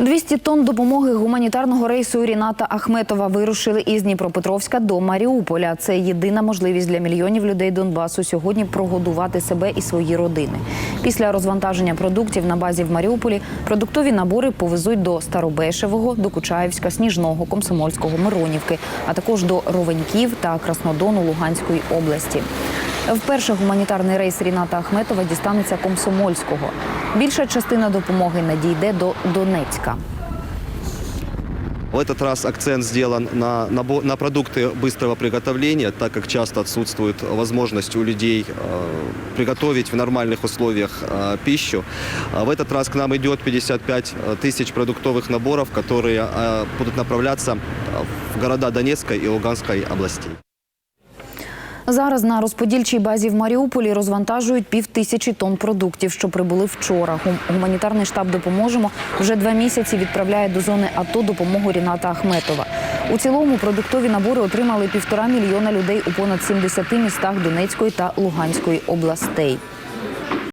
200 тонн допомоги гуманітарного рейсу Ріната Ахметова вирушили із Дніпропетровська до Маріуполя. Це єдина можливість для мільйонів людей Донбасу сьогодні прогодувати себе і свої родини. Після розвантаження продуктів на базі в Маріуполі продуктові набори повезуть до Старобешевого, Докучаївська, Сніжного, Комсомольського, Миронівки, а також до Ровеньків та Краснодону Луганської області. Вперше гуманітарний рейс Ріната Ахметова дістанеться Комсомольського. Більша частина допомоги надійде до Донецька. В этот раз акцент сделан на, набо- на продукты быстрого приготовления, так как часто отсутствует возможность у людей э, приготовить в нормальных условиях э, пищу. А в этот раз к нам идет 55 тысяч продуктовых наборов, которые э, будут направляться э, в города Донецкой и Луганской областей. Зараз на розподільчій базі в Маріуполі розвантажують пів тисячі тонн продуктів, що прибули вчора. Гуманітарний штаб допоможемо вже два місяці відправляє до зони АТО допомогу Ріната Ахметова. У цілому продуктові набори отримали півтора мільйона людей у понад 70 містах Донецької та Луганської областей.